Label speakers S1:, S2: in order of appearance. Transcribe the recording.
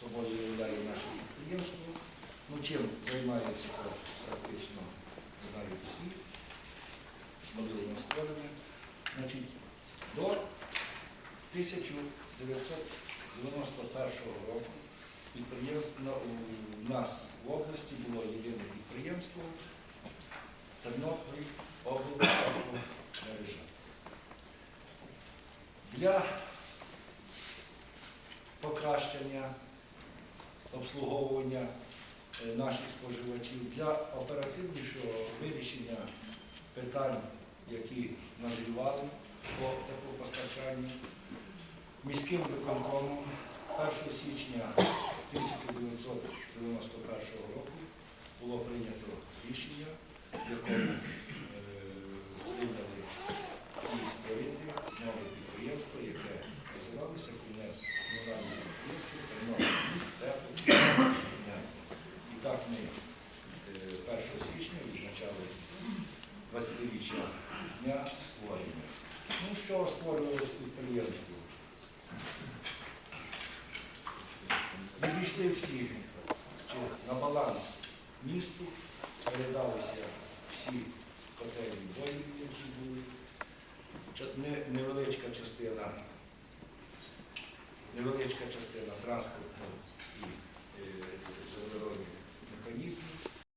S1: собою являє наше підприємство. Ну, чим займається то практично знають всі. Мобільне створене. Значить, до 1991 року підприємство у нас в області було єдине підприємство Тернопіль облмережа. Для покращення обслуговування е, наших споживачів, для оперативнішого вирішення питань, які назрівали по теплопостачанню, міським виконкомом 1 січня 1991 року було прийнято рішення, в якому е, прийняли і створити нове підприємство, яке називалося Кінець підприємство Тернопіль тепло. І так ми е, 1 січня відзначали 20-річчя з дня створення. Ну, що створювалося підприємство? Відійшли всі на баланс місту, передалися всі котельні бойлери, які були. Невеличка частина, невеличка частина транспорту і.